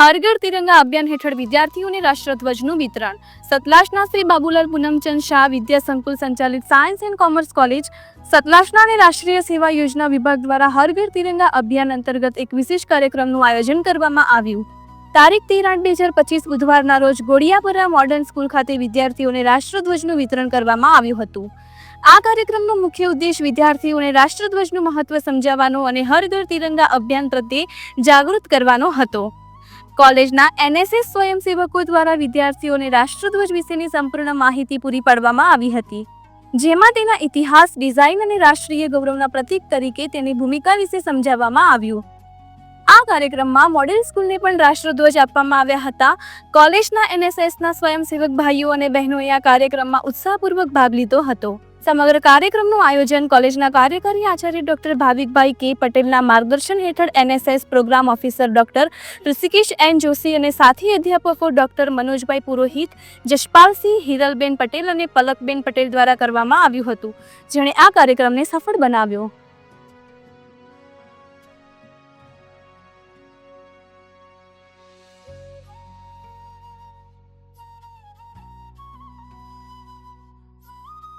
હરઘર તિરંગા અભિયાન હેઠળ વિદ્યાર્થીઓને રાષ્ટ્રધ્વજનું વિતરણ. સતલાસના શ્રી બાબુલાલ પૂનમચંદ શાહ વિદ્યા સંકુલ સંચાલિત સાયન્સ એન્ડ કોમર્સ કોલેજ સતલાસના અને રાષ્ટ્રીય સેવા યોજના વિભાગ દ્વારા હરઘર તિરંગા અભિયાન અંતર્ગત એક વિશેષ કાર્યક્રમનું આયોજન કરવામાં આવ્યું. તારીખ તેર આઠ બે હજાર પચીસ બુધવારના રોજ ગોડિયાપુરા મોડર્ન સ્કૂલ ખાતે વિદ્યાર્થીઓને રાષ્ટ્રધ્વજનું વિતરણ કરવામાં આવ્યું હતું. આ કાર્યક્રમનો મુખ્ય ઉદ્દેશ વિદ્યાર્થીઓને રાષ્ટ્રધ્વજનું મહત્વ સમજાવવાનો અને હર તિરંગા અભિયાન પ્રત્યે જાગૃત કરવાનો હતો. કોલેજના એનએસએસ સ્વયંસેવકો દ્વારા વિદ્યાર્થીઓને રાષ્ટ્રધ્વજ વિશેની સંપૂર્ણ માહિતી પૂરી પાડવામાં આવી હતી. જેમાં તેના ઇતિહાસ, ડિઝાઇન અને રાષ્ટ્રીય ગૌરવના પ્રતીક તરીકે તેની ભૂમિકા વિશે સમજાવવામાં આવ્યું. આ કાર્યક્રમમાં મોડેલ સ્કૂલને પણ રાષ્ટ્રધ્વજ આપવામાં આવ્યા હતા. કોલેજના એનએસએસના સ્વયંસેવક ભાઈઓ અને બહેનોએ આ કાર્યક્રમમાં ઉત્સાહપૂર્વક ભાગ લીધો હતો. સમગ્ર કાર્યક્રમનું આયોજન કોલેજના કાર્યકારી આચાર્ય ડોક્ટર ભાવિકભાઈ કે પટેલના માર્ગદર્શન હેઠળ NSS program officer doctor Rishikesh N Joshi અને સાથી અધ્યાપકો ડોક્ટર મનોજભાઈ પુરોહિત, જશપાલસિંહ હિરલબેન પટેલ અને પલકબેન પટેલ દ્વારા કરવામાં આવ્યું હતું. જેણે આ કાર્યક્રમને સફળ બનાવ્યો.